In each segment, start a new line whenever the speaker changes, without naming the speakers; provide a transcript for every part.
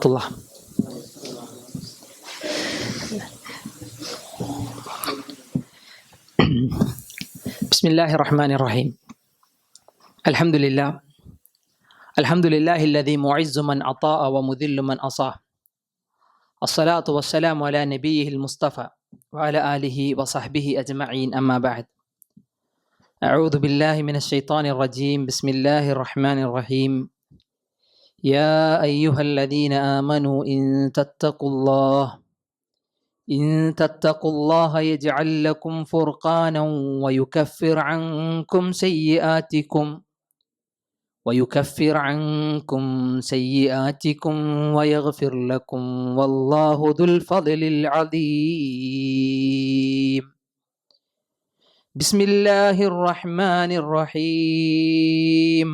ورحمة الله. بسم الله الرحمن الرحيم. الحمد لله. الحمد لله الذي معز من أطاع ومذل من أصاه الصلاة والسلام على نبيه المصطفى وعلى آله وصحبه أجمعين أما بعد. أعوذ بالله من الشيطان الرجيم. بسم الله الرحمن الرحيم. يا أيها الذين آمنوا إن تتقوا الله إن تتقوا الله يجعل لكم فرقانا ويكفر عنكم سيئاتكم ويكفر عنكم سيئاتكم ويغفر لكم والله ذو الفضل العظيم. بسم الله الرحمن الرحيم.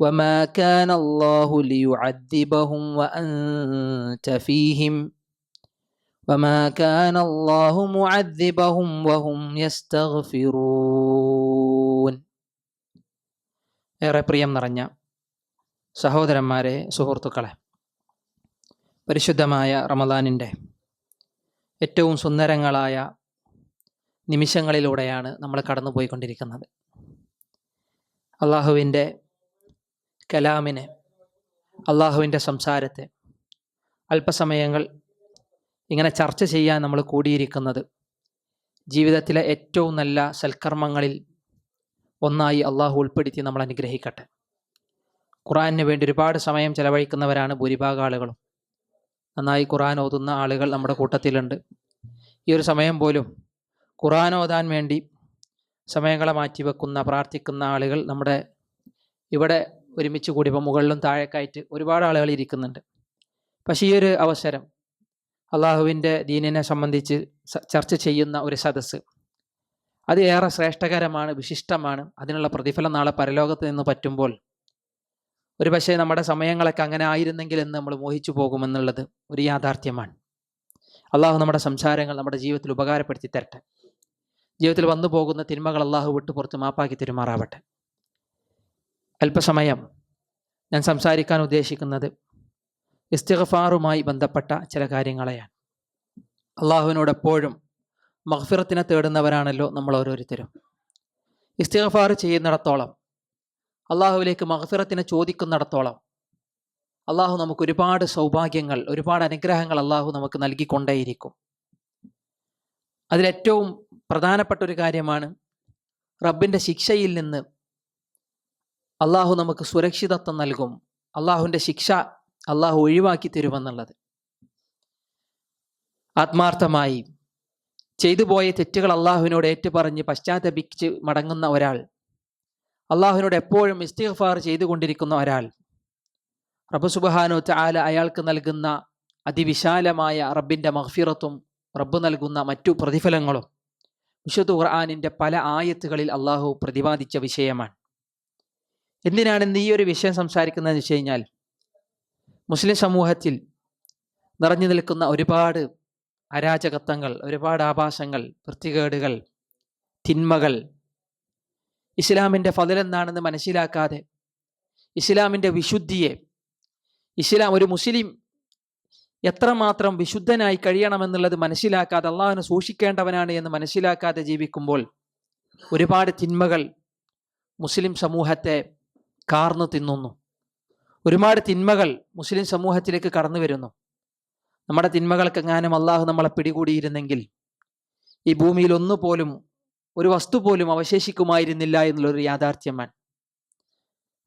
وما كان الله ليعذبهم وأنت فيهم وما كان الله معذبهم وهم يستغفرون ഏറെ പ്രിയം നിറഞ്ഞ സഹോദരന്മാരെ സുഹൃത്തുക്കളെ പരിശുദ്ധമായ റമദാനിൻ്റെ ഏറ്റവും സുന്ദരങ്ങളായ നിമിഷങ്ങളിലൂടെയാണ് നമ്മൾ കടന്നുപോയിക്കൊണ്ടിരിക്കുന്നത് അള്ളാഹുവിൻ്റെ കലാമിനെ അള്ളാഹുവിന്റെ സംസാരത്തെ അല്പസമയങ്ങൾ ഇങ്ങനെ ചർച്ച ചെയ്യാൻ നമ്മൾ കൂടിയിരിക്കുന്നത്. ജീവിതത്തിലെ ഏറ്റവും നല്ല സൽക്കർമ്മങ്ങളിൽ ഒന്നായി അള്ളാഹു ഉൾപ്പെടുത്തി നമ്മൾ അനുഗ്രഹിക്കട്ടെ. ഖുറാനിന് വേണ്ടി ഒരുപാട് സമയം ചെലവഴിക്കുന്നവരാണ് ഭൂരിഭാഗം ആളുകളും. നന്നായി ഖുറാൻ ഓതുന്ന ആളുകൾ നമ്മുടെ കൂട്ടത്തിലുണ്ട്. ഈ ഒരു സമയം പോലും ഖുറാൻ ഓതാൻ വേണ്ടി സമയങ്ങളെ മാറ്റിവെക്കുന്ന പ്രാർത്ഥിക്കുന്ന ആളുകൾ നമ്മുടെ ഇവിടെ ഒരുമിച്ച് കൂടി ഇപ്പോൾ മുകളിലും താഴേക്കായിട്ട് ഒരുപാട് ആളുകൾ ഇരിക്കുന്നുണ്ട്. പക്ഷേ ഈ ഒരു അവസരം അള്ളാഹുവിന്റെ ദീനിനെ സംബന്ധിച്ച് ചർച്ച ചെയ്യുന്ന ഒരു സദസ്സ്. അത് ഏറെ ശ്രേഷ്ഠകരമാണ് വിശിഷ്ടമാണ്. അതിനുള്ള പ്രതിഫലം നാളെ പരലോകത്ത് നിന്ന് പറ്റുമ്പോൾ ഒരു പക്ഷേ നമ്മുടെ സമയങ്ങളൊക്കെ അങ്ങനെ ആയിരുന്നെങ്കിൽ എന്ന് നമ്മൾ മോഹിച്ചു പോകുമെന്നുള്ളത് ഒരു യാഥാർത്ഥ്യമാണ്. അള്ളാഹു നമ്മുടെ സംസാരങ്ങൾ നമ്മുടെ ജീവിതത്തിൽ ഉപകാരപ്പെടുത്തി തരട്ടെ. ജീവിതത്തിൽ വന്നു പോകുന്ന തിന്മകൾ അള്ളാഹു വിട്ടു പുറത്ത് മാപ്പാക്കി തെരുമാറാവട്ടെ. അല്പസമയം ഞാൻ സംസാരിക്കാൻ ഉദ്ദേശിക്കുന്നത് ഇസ്തിഗ്ഫാറുമായി ബന്ധപ്പെട്ട ചില കാര്യങ്ങളെയാണ്. അള്ളാഹുവിനോട് എപ്പോഴും മഹ്ഫിറത്തിനെ തേടുന്നവരാണല്ലോ നമ്മൾ ഓരോരുത്തരും. ഇസ്തിഗ്ഫാർ ചെയ്യുന്നിടത്തോളം അള്ളാഹുവിലേക്ക് മഹഫിറത്തിനെ ചോദിക്കുന്നിടത്തോളം അള്ളാഹു നമുക്ക് ഒരുപാട് സൗഭാഗ്യങ്ങൾ ഒരുപാട് അനുഗ്രഹങ്ങൾ അള്ളാഹു നമുക്ക് നൽകിക്കൊണ്ടേയിരിക്കും. അതിലേറ്റവും പ്രധാനപ്പെട്ട ഒരു കാര്യമാണ് റബ്ബിന്റെ ശിക്ഷയിൽ നിന്ന് അള്ളാഹു നമുക്ക് സുരക്ഷിതത്വം നൽകും. അള്ളാഹുവിന്റെ ശിക്ഷ അള്ളാഹു ഒഴിവാക്കി തരുമെന്നുള്ളത്. ആത്മാർത്ഥമായി ചെയ്തു പോയ തെറ്റുകൾ അള്ളാഹുവിനോട് ഏറ്റുപറഞ്ഞ് പശ്ചാത്തപിച്ച് മടങ്ങുന്ന ഒരാൾ. അള്ളാഹുവിനോട് എപ്പോഴും ഇസ്തിഗ്ഫാർ ചെയ്തുകൊണ്ടിരിക്കുന്ന ഒരാൾ. റബ്ബ് സുബഹാനു ചാല അയാൾക്ക് നൽകുന്ന അതിവിശാലമായ റബ്ബിന്റെ മഹ്ഫിറത്തും റബ്ബ് നൽകുന്ന മറ്റു പ്രതിഫലങ്ങളും വിശുദ്ധ ഖുർആാനിന്റെ പല ആയത്തുകളിൽ അള്ളാഹു പ്രതിപാദിച്ച വിഷയമാണ്. എന്തിനാണ് ഇന്ന് ഈ ഒരു വിഷയം സംസാരിക്കുന്നതെന്ന് വെച്ച് കഴിഞ്ഞാൽ മുസ്ലിം സമൂഹത്തിൽ നിറഞ്ഞു നിൽക്കുന്ന ഒരുപാട് അരാജകത്വങ്ങൾ ഒരുപാട് ആഭാസങ്ങൾ വൃത്തികേടുകൾ തിന്മകൾ ഇസ്ലാമിന്റെ ഫതിലെന്താണെന്ന് മനസ്സിലാക്കാതെ ഇസ്ലാമിന്റെ വിശുദ്ധിയെ ഇസ്ലാം ഒരു മുസ്ലിം എത്രമാത്രം വിശുദ്ധനായി കഴിയണമെന്നുള്ളത് മനസ്സിലാക്കാതെ അള്ളാഹുവിനെ സൂക്ഷിക്കേണ്ടവനാണ് എന്ന് മനസ്സിലാക്കാതെ ജീവിക്കുമ്പോൾ ഒരുപാട് തിന്മകൾ മുസ്ലിം സമൂഹത്തെ കാർന്നു തിന്നുന്നു. ഒരുപാട് തിന്മകൾ മുസ്ലിം സമൂഹത്തിലേക്ക് കടന്നു വരുന്നു. നമ്മുടെ തിന്മകൾക്കെങ്ങാനും അള്ളാഹു നമ്മളെ പിടികൂടിയിരുന്നെങ്കിൽ ഈ ഭൂമിയിൽ ഒന്നുപോലും ഒരു വസ്തു പോലും അവശേഷിക്കുമായിരുന്നില്ല എന്നുള്ളൊരു യാഥാർത്ഥ്യമാണ്.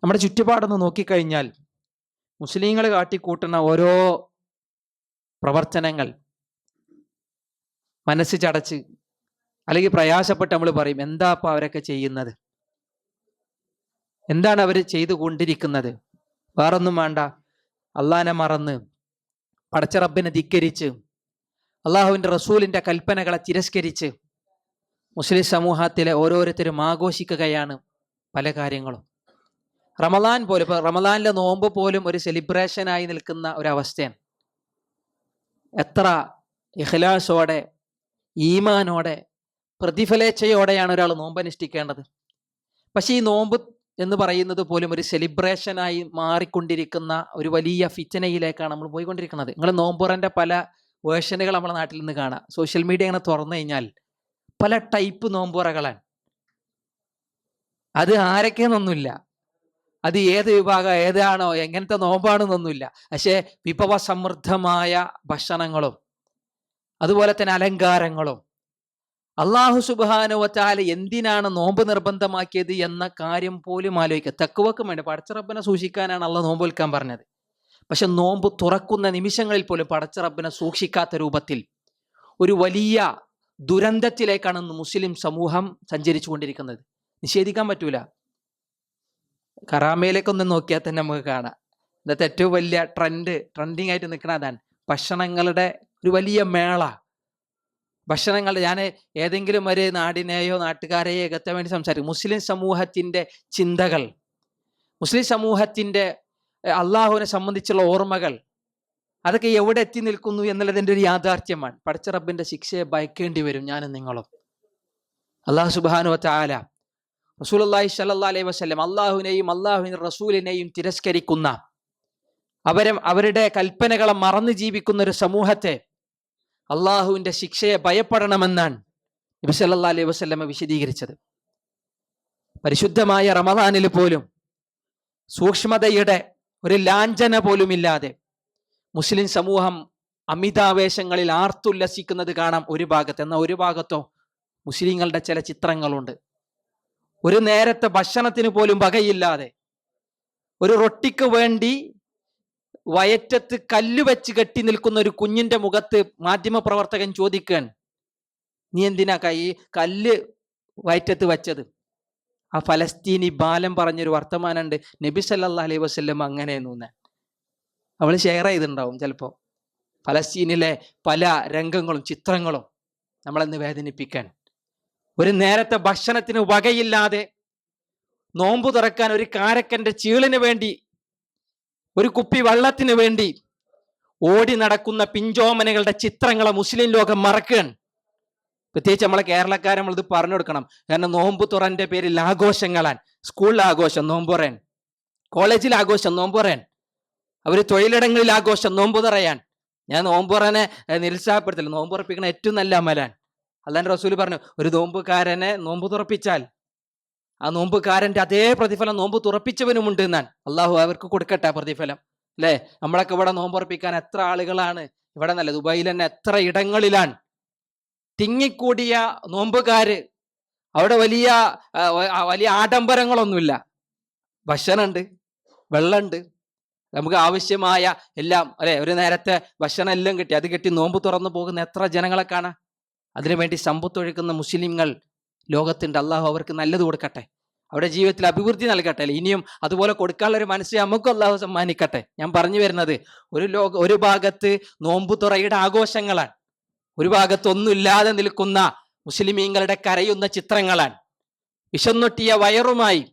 നമ്മുടെ ചുറ്റുപാടൊന്ന് നോക്കിക്കഴിഞ്ഞാൽ മുസ്ലിങ്ങൾ കാട്ടിക്കൂട്ടുന്ന ഓരോ പ്രവർത്തനങ്ങൾ മനസ്സ് ചടച്ച് അല്ലെങ്കിൽ പ്രയാസപ്പെട്ട് നമ്മൾ പറയും എന്താ അവരൊക്കെ ചെയ്യുന്നത്? എന്താണ് അവർ ചെയ്തുകൊണ്ടിരിക്കുന്നത് വേറൊന്നും വേണ്ട. അള്ളാനെ മറന്ന് പടച്ച റബ്ബിനെ ധിക്കരിച്ച് അള്ളാഹുവിന്റെ റസൂലിന്റെ കൽപ്പനകളെ തിരസ്കരിച്ച് മുസ്ലിം സമൂഹത്തിലെ ഓരോരുത്തരും ആഘോഷിക്കുകയാണ് പല കാര്യങ്ങളും. റമദാൻ പോലും ഇപ്പോൾ റമദാനിലെ നോമ്പ് പോലും ഒരു സെലിബ്രേഷനായി നിൽക്കുന്ന ഒരവസ്ഥയാണ്. എത്ര ഇഖ്ലാസോടെ ഈമാനോടെ പ്രതിഫലേച്ഛയോടെയാണ് ഒരാൾ നോമ്പ് അനുഷ്ഠിക്കേണ്ടത് പക്ഷേ ഈ നോമ്പ് എന്ന് പറയുന്നത് പോലും ഒരു സെലിബ്രേഷനായി മാറിക്കൊണ്ടിരിക്കുന്ന ഒരു വലിയ ഫിറ്റനയിലേക്കാണ് നമ്മൾ പോയിക്കൊണ്ടിരിക്കുന്നത്. നിങ്ങൾ നോമ്പുറന്റെ പല വേർഷനുകൾ നമ്മുടെ നാട്ടിൽ നിന്ന് കാണാം. സോഷ്യൽ മീഡിയ അങ്ങനെ തുറന്നു കഴിഞ്ഞാൽ പല ടൈപ്പ് നോമ്പുറകളാണ്. അത് ആരൊക്കെയെന്നൊന്നുമില്ല അത് ഏത് വിഭാഗം ഏതാണോ എങ്ങനത്തെ നോമ്പാണെന്നൊന്നുമില്ല. പക്ഷേ വിഭവസമൃദ്ധമായ ഭക്ഷണങ്ങളും അതുപോലെ തന്നെ അലങ്കാരങ്ങളും അള്ളാഹു സുബാനുവറ്റാല എന്തിനാണ് നോമ്പ് നിർബന്ധമാക്കിയത് എന്ന കാര്യം പോലും ആലോചിക്കുക. തക്കുവക്കും വേണ്ടി പടച്ചറബിനെ സൂക്ഷിക്കാനാണ് അള്ള നോമ്പ് വിൽക്കാൻ പറഞ്ഞത്. പക്ഷെ നോമ്പ് തുറക്കുന്ന നിമിഷങ്ങളിൽ പോലും പടച്ചറബിനെ സൂക്ഷിക്കാത്ത രൂപത്തിൽ ഒരു വലിയ ദുരന്തത്തിലേക്കാണ് മുസ്ലിം സമൂഹം സഞ്ചരിച്ചു കൊണ്ടിരിക്കുന്നത് നിഷേധിക്കാൻ പറ്റൂല. കറാമയിലേക്കൊന്ന് നോക്കിയാൽ തന്നെ നമുക്ക് കാണാം. ഇന്നത്തെ ഏറ്റവും വലിയ ട്രെൻഡ് ട്രെൻഡിങ് ആയിട്ട് നിൽക്കുന്ന അതാണ്. ഭക്ഷണങ്ങളുടെ ഒരു വലിയ മേള. ഭക്ഷണങ്ങൾ ഞാൻ ഏതെങ്കിലും ഒരു നാടിനെയോ നാട്ടുകാരെയോ എകത്താൻ വേണ്ടി സംസാരിക്കും. മുസ്ലിം സമൂഹത്തിന്റെ ചിന്തകൾ മുസ്ലിം സമൂഹത്തിന്റെ അള്ളാഹുവിനെ സംബന്ധിച്ചുള്ള ഓർമ്മകൾ അതൊക്കെ എവിടെ എത്തി നിൽക്കുന്നു എന്നുള്ളതിന്റെ ഒരു യാഥാർത്ഥ്യമാണ്. പഠിച്ച റബ്ബിന്റെ ശിക്ഷയെ ഭയക്കേണ്ടി വരും ഞാനും നിങ്ങളും. അള്ളാഹു സുബാനു താല റസൂൽ അള്ളാഹി സല്ലാ അലൈഹി വസ്ലം അള്ളാഹുവിനെയും അള്ളാഹുവിൻ റസൂലിനെയും തിരസ്കരിക്കുന്ന അവരെ അവരുടെ കൽപ്പനകളെ മറന്നു ജീവിക്കുന്ന ഒരു സമൂഹത്തെ അള്ളാഹുവിന്റെ ശിക്ഷയെ ഭയപ്പെടണമെന്നാണ് നബി അലൈഹി വസ്ലമ വിശദീകരിച്ചത്. പരിശുദ്ധമായ റമദാനിൽ പോലും സൂക്ഷ്മതയുടെ ഒരു ലാഞ്ചന പോലുമില്ലാതെ മുസ്ലിം സമൂഹം അമിതാവേശങ്ങളിൽ ആർത്തുല്ലസിക്കുന്നത് കാണാം ഒരു ഭാഗത്ത്. എന്നാൽ ഒരു ഭാഗത്തോ മുസ്ലിങ്ങളുടെ ചില ചിത്രങ്ങളുണ്ട്. ഒരു നേരത്തെ ഭക്ഷണത്തിന് പോലും വകയില്ലാതെ ഒരു റൊട്ടിക്ക് വേണ്ടി വയറ്റത്ത് കല്ല് വെച്ച് കെട്ടി നിൽക്കുന്ന ഒരു കുഞ്ഞിന്റെ മുഖത്ത് മാധ്യമപ്രവർത്തകൻ ചോദിക്കാൻ നീ എന്തിനാ കൈ കല്ല് വയറ്റത്ത് വെച്ചത്? ആ ഫലസ്തീനി ബാലം പറഞ്ഞൊരു വർത്തമാനമുണ്ട് നബി സല്ലാ അലൈഹി വസ്ല്ലം അങ്ങനെ നൂന്നെ അവൾ ഷെയർ ചെയ്തിട്ടുണ്ടാവും ചിലപ്പോൾ ഫലസ്തീനിലെ പല രംഗങ്ങളും ചിത്രങ്ങളും നമ്മളെന്ന് വേദനിപ്പിക്കാൻ. ഒരു നേരത്തെ ഭക്ഷണത്തിന് വകയില്ലാതെ നോമ്പു തുറക്കാൻ ഒരു കാരക്കന്റെ ചീളിന് വേണ്ടി ഒരു കുപ്പി വെള്ളത്തിന് വേണ്ടി ഓടി നടക്കുന്ന പിഞ്ചോമനകളുടെ ചിത്രങ്ങളെ മുസ്ലിം ലോകം മറക്കുകയാണ്. പ്രത്യേകിച്ച് നമ്മളെ കേരളക്കാരെ നമ്മളിത് പറഞ്ഞു കൊടുക്കണം. കാരണം നോമ്പ് തുറന്റെ പേരിൽ ആഘോഷങ്ങളാൻ സ്കൂളിൽ ആഘോഷം നോമ്പ് പറയാൻ കോളേജിൽ ആഘോഷം നോമ്പ് പറയാൻ അവർ തൊഴിലിടങ്ങളിൽ ആഘോഷം നോമ്പ് തറയാൻ. ഞാൻ നോമ്പ് തുറനെ നിരുത്സാഹപ്പെടുത്തില്ല. നോമ്പുറപ്പിക്കണ ഏറ്റവും നല്ല അമലാൻ അല്ലാണ്ട് റസൂൽ പറഞ്ഞു ഒരു നോമ്പുകാരനെ നോമ്പ് തുറപ്പിച്ചാൽ ആ നോമ്പുകാരന്റെ അതേ പ്രതിഫലം നോമ്പ് തുറപ്പിച്ചവനുമുണ്ട് എന്നാൽ അള്ളാഹു അവർക്ക് കൊടുക്കട്ടെ പ്രതിഫലം. അല്ലേ? നമ്മളൊക്കെ ഇവിടെ നോമ്പ് ഉറപ്പിക്കാൻ എത്ര ആളുകളാണ്? ഇവിടെ നല്ല ദുബായിൽ തന്നെ എത്ര ഇടങ്ങളിലാണ്. തിങ്ങിക്കൂടിയ നോമ്പുകാര് അവിടെ വലിയ വലിയ ആഡംബരങ്ങളൊന്നുമില്ല. ഭക്ഷണമുണ്ട് വെള്ളമുണ്ട്. നമുക്ക് ആവശ്യമായ എല്ലാം അല്ലെ? ഒരു നേരത്തെ ഭക്ഷണം എല്ലാം കിട്ടി. അത് കിട്ടി നോമ്പ് തുറന്നു പോകുന്ന എത്ര ജനങ്ങളെ കാണാം? അതിനുവേണ്ടി സമ്പത്തൊഴുക്കുന്ന മുസ്ലിങ്ങൾ ലോകത്തുണ്ട് അള്ളാഹു അവർക്ക് നല്ലത് കൊടുക്കട്ടെ. അവരുടെ ജീവിതത്തിൽ അഭിവൃദ്ധി നൽകട്ടെ. ഇനിയും അതുപോലെ കൊടുക്കാനുള്ള ഒരു മനസ്സ് നമുക്ക് അള്ളാഹു സമ്മാനിക്കട്ടെ. ഞാൻ പറഞ്ഞു വരുന്നത് ഒരു ലോക ഒരു ഭാഗത്ത് നോമ്പു തുറയുടെ ആഘോഷങ്ങളാണ്. ഒരു ഭാഗത്ത് ഒന്നുമില്ലാതെ നിൽക്കുന്ന മുസ്ലിമീങ്ങളുടെ കരയുന്ന ചിത്രങ്ങളാണ്. വിശന്നൊട്ടിയ വയറുമായി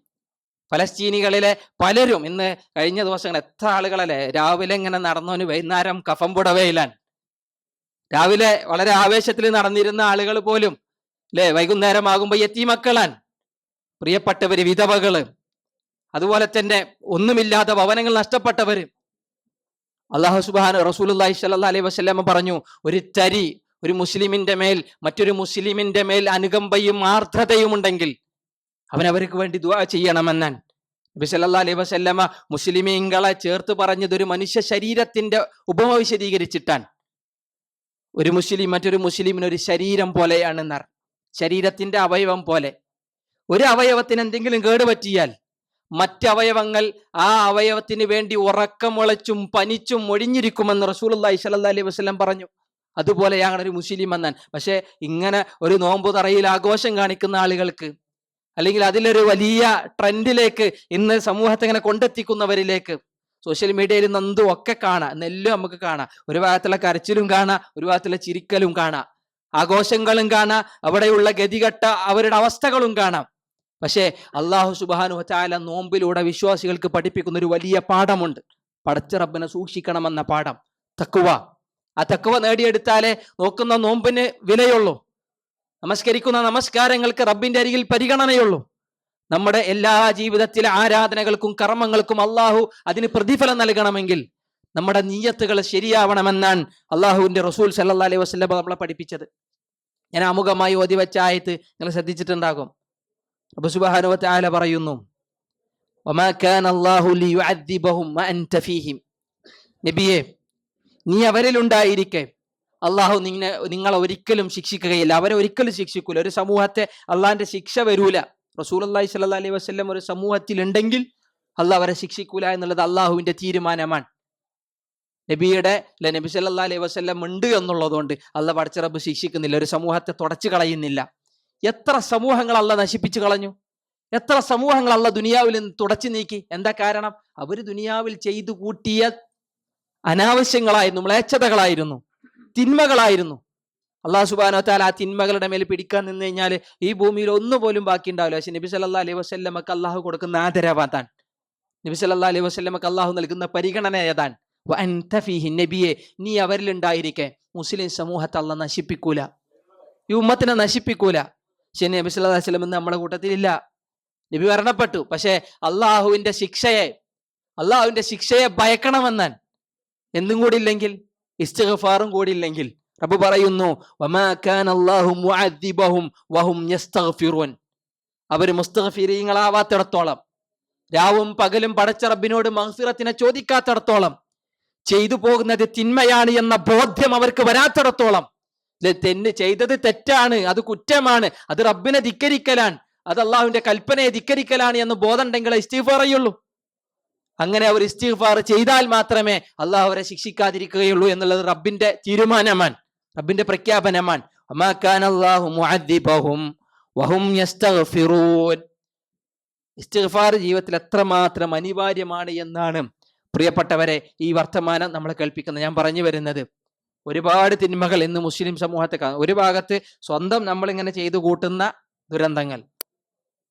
ഫലസ്തീനികളിലെ പലരും ഇന്ന് കഴിഞ്ഞ ദിവസങ്ങൾ എത്ര ആളുകളല്ലേ? രാവിലെ ഇങ്ങനെ നടന്നവന് വൈകുന്നേരം കഫം പുടവയിലാണ്. രാവിലെ വളരെ ആവേശത്തിൽ നടന്നിരുന്ന ആളുകൾ പോലും അല്ലേ വൈകുന്നേരമാകുമ്പോൾ എത്തി മക്കളാൻ പ്രിയപ്പെട്ടവര് വിധവകൾ അതുപോലെ തന്നെ ഒന്നുമില്ലാത്ത ഭവനങ്ങൾ നഷ്ടപ്പെട്ടവര്. അള്ളാഹു സുബാൻ റസൂലി സ്വല്ലല്ലാഹി അലൈഹി വസല്ലമ പറഞ്ഞു ഒരു തരി ഒരു മുസ്ലിമിന്റെ മേൽ മറ്റൊരു മുസ്ലിമിന്റെ മേൽ അനുകമ്പയും ആർദ്രതയും ഉണ്ടെങ്കിൽ അവൻ അവർക്ക് വേണ്ടി ദുവാ ചെയ്യണമെന്നാൻ നബി സല്ലാ അലൈഹി വസല്ലമ മുസ്ലിമീങ്ങളെ ചേർത്ത് പറഞ്ഞത് ഒരു മനുഷ്യ ശരീരത്തിന്റെ ഉപമ വിശദീകരിച്ചിട്ടാണ്. ഒരു മുസ്ലിം മറ്റൊരു മുസ്ലിമിന് ഒരു ശരീരം പോലെയാണ് നർ ശരീരത്തിന്റെ അവയവം പോലെ. ഒരു അവയവത്തിന് എന്തെങ്കിലും കേടുപറ്റിയാൽ മറ്റവയവങ്ങൾ ആ അവയവത്തിന് വേണ്ടി ഉറക്കമുളച്ചും പനിച്ചും ഒഴിഞ്ഞിരിക്കുമെന്ന് റസൂലുള്ളാഹി സ്വല്ലല്ലാഹി അലൈഹി വസല്ലം പറഞ്ഞു. അതുപോലെയാണ് ഒരു മുസ്ലിം എന്നാൻ പക്ഷേ ഇങ്ങനെ ഒരു നോമ്പ് തറയിൽ ആഘോഷം കാണിക്കുന്ന ആളുകൾക്ക് അല്ലെങ്കിൽ അതിലൊരു വലിയ ട്രെൻഡിലേക്ക് ഇന്ന് സമൂഹത്തെ ഇങ്ങനെ കൊണ്ടെത്തിക്കുന്നവരിലേക്ക് സോഷ്യൽ മീഡിയയിൽ നന്ദും ഒക്കെ കാണാം. നെല്ലും നമുക്ക് കാണാം. ഒരു ഭാഗത്തുള്ള കരച്ചിലും കാണാം ഒരു ഭാഗത്തുള്ള ചിരിക്കലും കാണാം. ആഘോഷങ്ങളും കാണാം. അവിടെയുള്ള ഗതികെട്ട അവരുടെ അവസ്ഥകളും കാണാം. പക്ഷേ അള്ളാഹു സുബാനു ചാല നോമ്പിലൂടെ വിശ്വാസികൾക്ക് പഠിപ്പിക്കുന്ന ഒരു വലിയ പാഠമുണ്ട്. പടച്ച റബ്ബിനെ സൂക്ഷിക്കണമെന്ന പാഠം. തക്കുവ ആ തക്കുവ നേടിയെടുത്താലേ നോക്കുന്ന നോമ്പിന് വിലയുള്ളൂ. നമസ്കരിക്കുന്ന നമസ്കാരങ്ങൾക്ക് റബ്ബിന്റെ അരികിൽ പരിഗണനയുള്ളൂ. നമ്മുടെ എല്ലാ ജീവിതത്തിലെ ആരാധനകൾക്കും കർമ്മങ്ങൾക്കും അള്ളാഹു അതിന് പ്രതിഫലം നൽകണമെങ്കിൽ നമ്മുടെ നീയത്തുകൾ ശരിയാവണമെന്നാണ് അള്ളാഹുവിന്റെ റസൂൽ സല്ലാ അലൈഹി വസ്ലം നമ്മളെ പഠിപ്പിച്ചത്. ഞാൻ അമുഖമായി ഓതി വെച്ച ആയത്ത് നിങ്ങൾ ശ്രദ്ധിച്ചിട്ടുണ്ടാകും. അബു സുബാനുവത്ത് ആല പറയുന്നു. നബിയെ നീ അവരിലുണ്ടായിരിക്കെ അള്ളാഹു നിന്നെ നിങ്ങളെ ഒരിക്കലും ശിക്ഷിക്കുകയില്ല. അവരെ ഒരിക്കലും ശിക്ഷിക്കൂല. ഒരു സമൂഹത്തെ അള്ളാഹിന്റെ ശിക്ഷ വരൂല. റസൂൽ അള്ളാഹി സല്ലാ അലൈഹി വസ്ലം ഒരു സമൂഹത്തിൽ ഉണ്ടെങ്കിൽ അള്ളാഹ് അവരെ ശിക്ഷിക്കൂല എന്നുള്ളത് അള്ളാഹുവിന്റെ തീരുമാനമാണ്. നബിയുടെ അല്ലെ നബി സല്ലാ അലൈഹി വസ്ല്ലം ഉണ്ട് എന്നുള്ളതുകൊണ്ട് അല്ല പടച്ചിറബ് ശിക്ഷിക്കുന്നില്ല. ഒരു സമൂഹത്തെ തുടച്ചു കളയുന്നില്ല. എത്ര സമൂഹങ്ങൾ അല്ല നശിപ്പിച്ചു കളഞ്ഞു? എത്ര സമൂഹങ്ങൾ അല്ല ദുനിയാവിൽ നിന്ന് തുടച്ചു നീക്കി? എന്താ കാരണം? അവർ ദുനിയാവിൽ ചെയ്തു കൂട്ടിയ അനാവശ്യങ്ങളായിരുന്നു മ്ലേച്ഛതകളായിരുന്നു തിന്മകളായിരുന്നു. അള്ളാഹു സുബാനോ താല ആ തിന്മകളുടെ മേൽ പിടിക്കാൻ നിന്ന് കഴിഞ്ഞാൽ ഈ ഭൂമിയിൽ ഒന്നുപോലും ബാക്കി ഉണ്ടാവില്ല. പക്ഷെ നബി സല്ലാ അലൈഹി വസ്ല്ലമക്ക് അള്ളാഹു കൊടുക്കുന്ന ആദരവാതാൻ നബി സല്ലാ അലൈഹി വസ്ല്ലമക്ക് അള്ളാഹു നൽകുന്ന പരിഗണന ഏതാണ് നബിയെ നീ അവരിലുണ്ടായിരിക്കെ. മുസ്ലിം സമൂഹത്തെ അല്ല നശിപ്പിക്കൂല. ഈ ഉമ്മത്തിനെ നശിപ്പിക്കൂല. പക്ഷെ നബി സല്ലാ വസ്ലം നമ്മളെ കൂട്ടത്തിലില്ല. നബി മരണപ്പെട്ടു. പക്ഷേ അള്ളാഹുവിന്റെ ശിക്ഷയെ അള്ളാഹുവിന്റെ ശിക്ഷയെ ഭയക്കണമെന്നാൻ എന്തും കൂടി ഇല്ലെങ്കിൽ ഇസ്തിഗ്ഫാറും കൂടി ഇല്ലെങ്കിൽ റബ്ബ് പറയുന്നു വഹും അവർ മുസ്തഗ്ഫിരീങ്ങളാവാത്തിടത്തോളം. രാവും പകലും പടച്ച റബ്ബിനോട് മഹസിറത്തിനെ ചോദിക്കാത്തിടത്തോളം. ചെയ്തു പോകുന്നത് തിന്മയാണ് എന്ന ബോധ്യം അവർക്ക് വരാത്തിടത്തോളം. തെന്ന് ചെയ്തത് തെറ്റാണ് അത് കുറ്റമാണ് അത് റബ്ബിനെ ധിക്കരിക്കലാണ് അത് അള്ളാഹുവിന്റെ കൽപ്പനയെ ധിക്കരിക്കലാണ് എന്ന് ബോധം ഉണ്ടെങ്കിൽ ഇസ്തീഫാർ ചെയ്യുള്ളൂ അങ്ങനെ അവർ ഇസ്തീഫാർ ചെയ്താൽ മാത്രമേ അള്ളാഹു അവരെ ശിക്ഷിക്കാതിരിക്കുകയുള്ളൂ എന്നുള്ളത് റബ്ബിന്റെ തീരുമാനമാണ് റബ്ബിന്റെ പ്രഖ്യാപനമാണ്. ഇസ്തിഗ്ഫാർ ജീവിതത്തിൽ എത്രമാത്രം അനിവാര്യമാണ് എന്നാണ് പ്രിയപ്പെട്ടവരെ ഈ വർത്തമാനം നമ്മളെ കേൾപ്പിക്കുന്നത് ഞാൻ പറഞ്ഞു വരുന്നത് ഒരുപാട് തിന്മകൾ ഇന്ന് മുസ്ലിം സമൂഹത്തെ കാണും. ഒരു ഭാഗത്ത് സ്വന്തം നമ്മളിങ്ങനെ ചെയ്തു കൂട്ടുന്ന ദുരന്തങ്ങൾ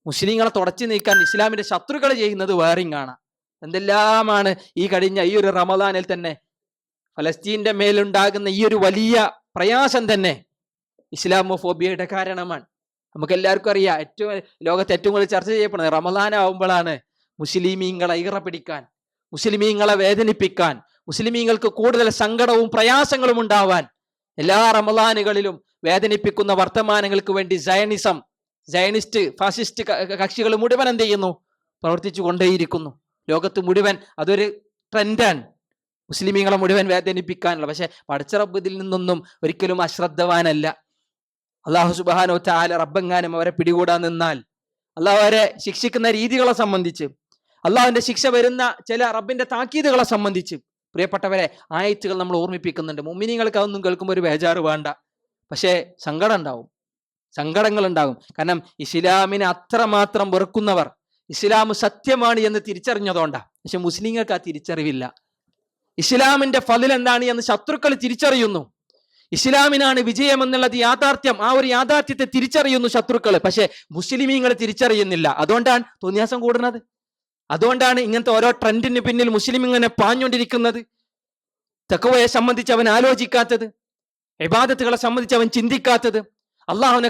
മുസ്ലിങ്ങളെ തുടച്ചു നീക്കാൻ ഇസ്ലാമിന്റെ ശത്രുക്കൾ ചെയ്യുന്നത് വേറെയും കാണാം. എന്തെല്ലാമാണ് ഈ കഴിഞ്ഞ ഈ ഒരു റമദാനിൽ തന്നെ ഫലസ്തീന്റെ മേലുണ്ടാകുന്ന ഈ ഒരു വലിയ പ്രയാസം തന്നെ ഇസ്ലാമോഫോബിയയുടെ കാരണമാണ്. നമുക്ക് എല്ലാവർക്കും അറിയാം ഏറ്റവും ലോകത്ത് ഏറ്റവും കൂടുതൽ ചർച്ച ചെയ്യപ്പെടുന്നത് റമദാൻ ആവുമ്പോഴാണ് മുസ്ലിമീങ്ങളെ ഇറ പിടിക്കാൻ മുസ്ലിമീങ്ങളെ വേദനിപ്പിക്കാൻ മുസ്ലിമീങ്ങൾക്ക് കൂടുതൽ സങ്കടവും പ്രയാസങ്ങളും ഉണ്ടാവാൻ എല്ലാ റമദാനുകളിലും വേദനിപ്പിക്കുന്ന വർത്തമാനങ്ങൾക്ക് വേണ്ടി സയനിസം സയനിസ്റ്റ് ഫാസിസ്റ്റ് കക്ഷികൾ മുഴുവൻ എന്ത് ചെയ്യുന്നു? പ്രവർത്തിച്ചു കൊണ്ടേയിരിക്കുന്നു. ലോകത്ത് മുഴുവൻ അതൊരു ട്രെൻഡാണ്. മുസ്ലിമീങ്ങളെ മുഴുവൻ വേദനിപ്പിക്കാനുള്ള. പക്ഷെ പടച്ച റബ്ബ് ഇതിൽ നിന്നൊന്നും ഒരിക്കലും അശ്രദ്ധവാനല്ല. അള്ളാഹു സുബാനോ ചാല റബ്ബെങ്ങാനും അവരെ പിടികൂടാൻ നിന്നാൽ അള്ളാഹു അവരെ ശിക്ഷിക്കുന്ന രീതികളെ സംബന്ധിച്ച് അള്ളാഹുവിന്റെ ശിക്ഷ വരുന്ന ചില റബ്ബിന്റെ താക്കീതുകളെ സംബന്ധിച്ച് പ്രിയപ്പെട്ടവരെ ആയത്തുകൾ നമ്മൾ ഓർമ്മിപ്പിക്കുന്നുണ്ട്. മുമ്മിനിങ്ങൾക്ക് അതൊന്നും കേൾക്കുമ്പോൾ ഒരു ബേജാറ് വേണ്ട. പക്ഷേ സങ്കടം ഉണ്ടാവും. സങ്കടങ്ങൾ ഉണ്ടാകും. കാരണം ഇസ്ലാമിനെ അത്രമാത്രം വെറുക്കുന്നവർ ഇസ്ലാം സത്യമാണ് എന്ന് തിരിച്ചറിഞ്ഞതുകൊണ്ടാ. പക്ഷെ മുസ്ലിങ്ങൾക്ക് ആ തിരിച്ചറിവില്ല. ഇസ്ലാമിന്റെ ഫലിൽ എന്താണ് എന്ന് ശത്രുക്കൾ തിരിച്ചറിയുന്നു. ഇസ്ലാമിനാണ് വിജയം എന്നുള്ളത് യാഥാർത്ഥ്യം. ആ ഒരു യാഥാർത്ഥ്യത്തെ തിരിച്ചറിയുന്നു ശത്രുക്കൾ. പക്ഷെ മുസ്ലിമീങ്ങൾ തിരിച്ചറിയുന്നില്ല. അതുകൊണ്ടാണ് തോന്നിയാസം കൂടുന്നത്. അതുകൊണ്ടാണ് ഇങ്ങനത്തെ ഓരോ ട്രെൻഡിന് പിന്നിൽ മുസ്ലിം ഇങ്ങനെ പാഞ്ഞുകൊണ്ടിരിക്കുന്നത്. തെക്കുവയെ സംബന്ധിച്ച് അവൻ ആലോചിക്കാത്തത്. ഇബാദത്തുകളെ സംബന്ധിച്ച് അവൻ ചിന്തിക്കാത്തത്. അള്ളാഹുവിനെ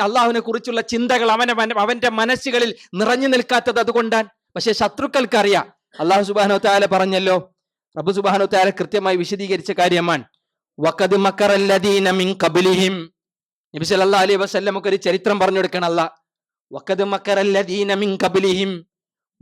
അള്ളാഹുവിനെ കുറിച്ചുള്ള ചിന്തകൾ അവനെ അവന്റെ മനസ്സുകളിൽ നിറഞ്ഞു നിൽക്കാത്തത് അതുകൊണ്ടാണ്. പക്ഷെ ശത്രുക്കൾക്ക് അറിയാം അള്ളാഹു സുബാനോ താല പറഞ്ഞല്ലോ റബ്ബു സുബാനോ താല കൃത്യമായി വിശദീകരിച്ച കാര്യമാണ്. വഖദ് മക്കറല്ലദീന മിൻ അലൈഹി ഒരു ചരിത്രം പറഞ്ഞു കൊടുക്കണം അല്ല വഖദ് മക്കറല്ലദീന മിൻ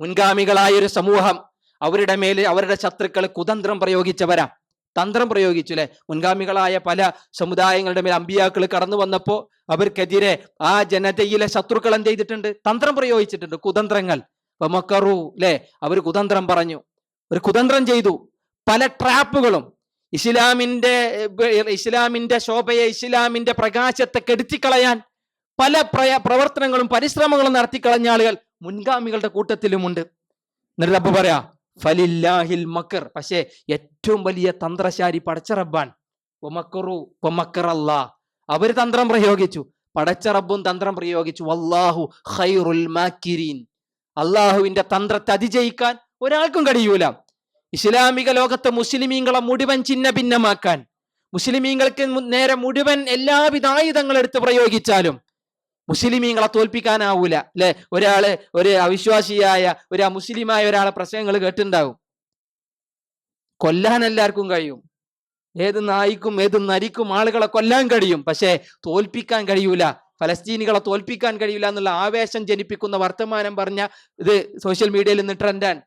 മുൻഗാമികളായ ഒരു സമൂഹം അവരുടെ മേൽ അവരുടെ ശത്രുക്കൾ കുതന്ത്രം പ്രയോഗിച്ചവരാ. തന്ത്രം പ്രയോഗിച്ചു അല്ലെ മുൻഗാമികളായ പല സമുദായങ്ങളുടെ മേൽ അമ്പിയാക്കൾ കടന്നു വന്നപ്പോ അവർക്കെതിരെ ആ ജനതയിലെ ശത്രുക്കൾ എന്ത് ചെയ്തിട്ടുണ്ട്? തന്ത്രം പ്രയോഗിച്ചിട്ടുണ്ട്. കുതന്ത്രങ്ങൾ. മക്കറു അല്ലെ അവർ കുതന്ത്രം പറഞ്ഞു. ഒരു കുതന്ത്രം ചെയ്തു. പല ട്രാപ്പുകളും. ഇസ്ലാമിന്റെ ഇസ്ലാമിന്റെ ശോഭയെ ഇസ്ലാമിന്റെ പ്രകാശത്തെ കെടുത്തിക്കളയാൻ പല പ്രയ പ്രവർത്തനങ്ങളും പരിശ്രമങ്ങളും നടത്തിക്കളഞ്ഞ ആളുകൾ മുൻഗാമികളുടെ കൂട്ടത്തിലുമുണ്ട്. എന്നിട്ട് അപ്പൊ പറയാ ഫലില്ലാഹിൽ മക്കർ പക്ഷേ ഏറ്റവും വലിയ തന്ത്രശാരി പടച്ച റബ്ബാൻ ഒമക്കറല്ലാ അവർ തന്ത്രം പ്രയോഗിച്ചു. പടച്ച റബ്ബും തന്ത്രം പ്രയോഗിച്ചു. വല്ലാഹു ഖൈറുൽ മാക്കിരീൻ. അള്ളാഹുവിന്റെ തന്ത്രത്തെ അതിജയിക്കാൻ ഒരാൾക്കും കഴിയൂല. ഇസ്ലാമിക ലോകത്തെ മുസ്ലിമീങ്ങളെ മുഴുവൻ ചിന്ന ഭിന്നമാക്കാൻ മുസ്ലിമീങ്ങൾക്ക് നേരെ മുഴുവൻ എല്ലാവിധ ആയുധങ്ങൾ എടുത്ത് പ്രയോഗിച്ചാലും
മുസ്ലിമീങ്ങളെ തോൽപ്പിക്കാനാവൂല അല്ലെ? ഒരാൾ ഒരു അവിശ്വാസിയായ ഒരു അമുസ്ലിമായ ഒരാളെ പ്രസംഗങ്ങൾ കേട്ടിണ്ടാവും കൊല്ലാൻ എല്ലാവർക്കും കഴിയും. ഏത് നായിക്കും ഏത് നരിക്കും ആളുകളെ കൊല്ലാൻ കഴിയും. പക്ഷേ തോൽപ്പിക്കാൻ കഴിയൂല. ഫലസ്തീനികളെ തോൽപ്പിക്കാൻ കഴിയില്ല എന്നുള്ള ആവേശം ജനിപ്പിക്കുന്ന വർത്തമാനം പറഞ്ഞ ഇത് സോഷ്യൽ മീഡിയയിൽ നിന്ന് ട്രെൻഡാണ്.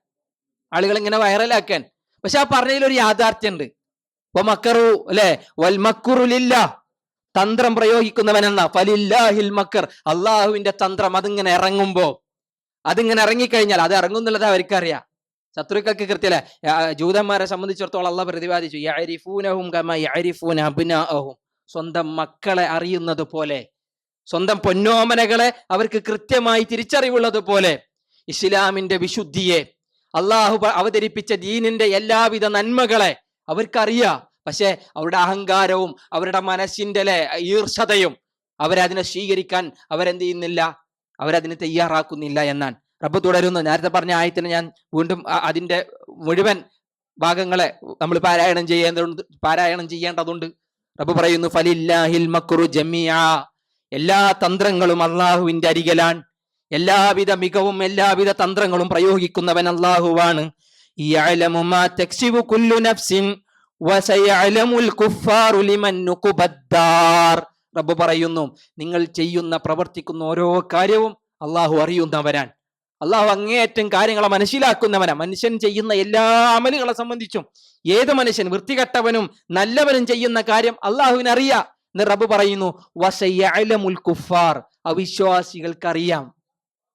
ആളുകൾ ഇങ്ങനെ വൈറലാക്കാൻ. പക്ഷെ ആ പറഞ്ഞതിൽ ഒരു യാഥാർത്ഥ്യം ഉണ്ട് ഇപ്പൊ മക്കറു അല്ലെ? വൽമക്കുറുലില്ല. തന്ത്രം പ്രയോഗിക്കുന്നവനെന്ന ഫലില്ലാഹിൽ മക്കർ. അള്ളാഹുവിന്റെ തന്ത്രം അതിങ്ങനെ ഇറങ്ങുമ്പോ അതിങ്ങനെ ഇറങ്ങിക്കഴിഞ്ഞാൽ അത് ഇറങ്ങുന്നുള്ളത് അവർക്കറിയാം. ശത്രുക്കൾക്ക് കൃത്യല്ലേ? ജൂതന്മാരെ സംബന്ധിച്ചിടത്തോളം അള്ളാഹ് പ്രതിപാദിച്ചു സ്വന്തം മക്കളെ അറിയുന്നത് പോലെ സ്വന്തം പൊന്നോമനകളെ അവർക്ക് കൃത്യമായി തിരിച്ചറിവുള്ളത് പോലെ ഇസ്ലാമിന്റെ വിശുദ്ധിയെ അള്ളാഹു അവതരിപ്പിച്ച ദീനിന്റെ എല്ലാവിധ നന്മകളെ അവർക്കറിയാം. പക്ഷേ അവരുടെ അഹങ്കാരവും അവരുടെ മനസ്സിന്റെ ഈർഷതയും അവരതിനെ സ്വീകരിക്കാൻ അവരെന്ത് ചെയ്യുന്നില്ല അവരതിനെ തയ്യാറാക്കുന്നില്ല എന്നാണ്. റബ്ബ് തുടരുന്നു. നേരത്തെ പറഞ്ഞ ആയത്തിന് ഞാൻ വീണ്ടും അതിന്റെ മുഴുവൻ ഭാഗങ്ങളെ നമ്മൾ പാരായണം ചെയ്യേണ്ടതുണ്ട് പാരായണം ചെയ്യേണ്ടതുണ്ട്. റബ്ബ് പറയുന്നു ഫലില്ലാഹിൽ മക്രു ജമിയ എല്ലാ തന്ത്രങ്ങളും അള്ളാഹുവിന്റെ അരികിലാണ്. എല്ലാവിധ മികവും എല്ലാവിധ തന്ത്രങ്ങളും പ്രയോഗിക്കുന്നവൻ അള്ളാഹുവാണ്. റബ്ബ് പറയുന്നു നിങ്ങൾ ചെയ്യുന്ന പ്രവർത്തിക്കുന്ന ഓരോ കാര്യവും അള്ളാഹു അറിയുന്നവരാൻ അള്ളാഹു അങ്ങേയറ്റം കാര്യങ്ങളെ മനസ്സിലാക്കുന്നവനാ മനുഷ്യൻ ചെയ്യുന്ന എല്ലാ അമലുകളെ സംബന്ധിച്ചും ഏത് മനുഷ്യൻ വൃത്തികെട്ടവനും നല്ലവനും ചെയ്യുന്ന കാര്യം അള്ളാഹുവിനറിയാം. എന്ന് റബ്ബ് പറയുന്നു വസയഅലമുൽ കുഫാർ. അവിശ്വാസികൾക്കറിയാം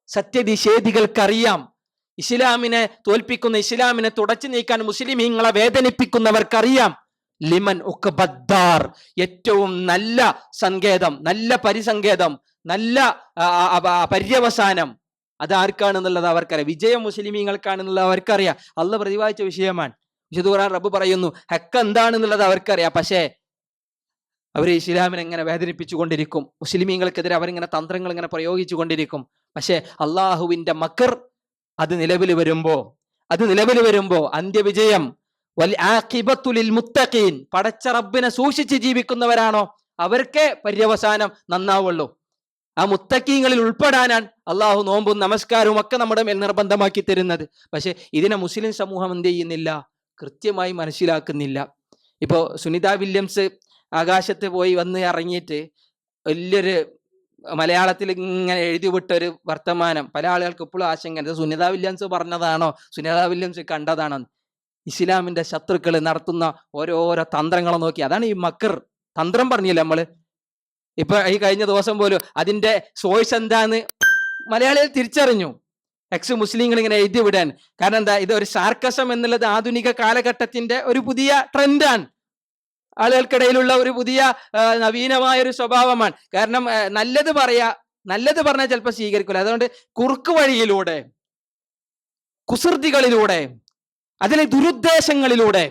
സത്യനിഷേധികൾക്കറിയാം ഇസ്ലാമിനെ തോൽപ്പിക്കുന്ന ഇസ്ലാമിനെ തുടച്ചു നീക്കാൻ മുസ്ലിമീങ്ങളെ വേദനിപ്പിക്കുന്നവർക്കറിയാം. ലിമൻ ഉക്ബദ്ദാർ ഏറ്റവും നല്ല സങ്കേതം നല്ല പരിസങ്കേതം നല്ല പര്യവസാനം. അത് ആർക്കാണെന്നുള്ളത് അവർക്കറിയാം. വിജയം മുസ്ലിമീങ്ങൾക്കാണെന്നുള്ളത് അവർക്കറിയാം. അല്ല പ്രതിപാദിച്ച വിഷയമാണ്. വിശുദ്ധ ഖുർആൻ റബ്ബ് പറയുന്നു ഹക്ക് എന്താണെന്നുള്ളത് അവർക്കറിയാം. പക്ഷേ അവർ ഇസ്ലാമിനെ എങ്ങനെ വേദനിപ്പിച്ചു കൊണ്ടിരിക്കും മുസ്ലിമീങ്ങൾക്കെതിരെ അവരിങ്ങനെ തന്ത്രങ്ങൾ ഇങ്ങനെ പ്രയോഗിച്ചു കൊണ്ടിരിക്കും പക്ഷേ അള്ളാഹുവിന്റെ മക്കർ അത് നിലവിൽ വരുമ്പോ അത് നിലവിൽ വരുമ്പോ അന്ത്യവിജയം. മുത്തഖീൻ. പടച്ച റബ്ബിനെ സൂക്ഷിച്ച് ജീവിക്കുന്നവരാണോ? അവർക്കേ പര്യവസാനം നന്നാവുള്ളൂ. ആ മുത്തക്കീങ്ങളിൽ ഉൾപ്പെടാനാണ് അള്ളാഹു നോമ്പും നമസ്കാരവും ഒക്കെ നമ്മുടെ മേൽ നിർബന്ധമാക്കി തരുന്നത്. പക്ഷെ ഇതിനെ മുസ്ലിം സമൂഹം എന്ത് ചെയ്യുന്നില്ല? കൃത്യമായി മനസ്സിലാക്കുന്നില്ല. ഇപ്പോ സുനിത വില്യംസ് ആകാശത്ത് പോയി വന്ന് ഇറങ്ങിയിട്ട് വലിയൊരു മലയാളത്തിൽ ഇങ്ങനെ എഴുതി വിട്ട ഒരു വർത്തമാനം പല ആളുകൾക്ക് ഇപ്പോഴും ആശങ്ക ഇത് സുനിത വില്യംസ് പറഞ്ഞതാണോ? സുനിത വില്യംസ് കണ്ടതാണോ? ഇസ്ലാമിന്റെ ശത്രുക്കൾ നടത്തുന്ന ഓരോരോ തന്ത്രങ്ങളെ നോക്കി. അതാണ് ഈ മക്കർ തന്ത്രം പറഞ്ഞില്ല നമ്മൾ ഇപ്പൊ ഈ കഴിഞ്ഞ ദിവസം പോലും അതിന്റെ സോഴ്സ് എന്താന്ന് മലയാളികൾ തിരിച്ചറിഞ്ഞു. എക്സ് മുസ്ലിങ്ങൾ ഇങ്ങനെ എഴുതി വിടാൻ. കാരണം എന്താ? ഇത് ഒരു സാർക്കസം എന്നുള്ളത് ആധുനിക കാലഘട്ടത്തിന്റെ ഒരു പുതിയ ട്രെൻഡാണ്. ആളുകൾക്കിടയിലുള്ള ഒരു പുതിയ നവീനമായ ഒരു സ്വഭാവമാണ്. കാരണം നല്ലത് പറയാ നല്ലത് പറഞ്ഞാൽ ചിലപ്പോൾ സ്വീകരിക്കില്ല അതുകൊണ്ട് കുറുക്ക് വഴിയിലൂടെ കുസൃതികളിലൂടെ അതിലെ ദുരുദ്ദേശങ്ങളിലൂടെ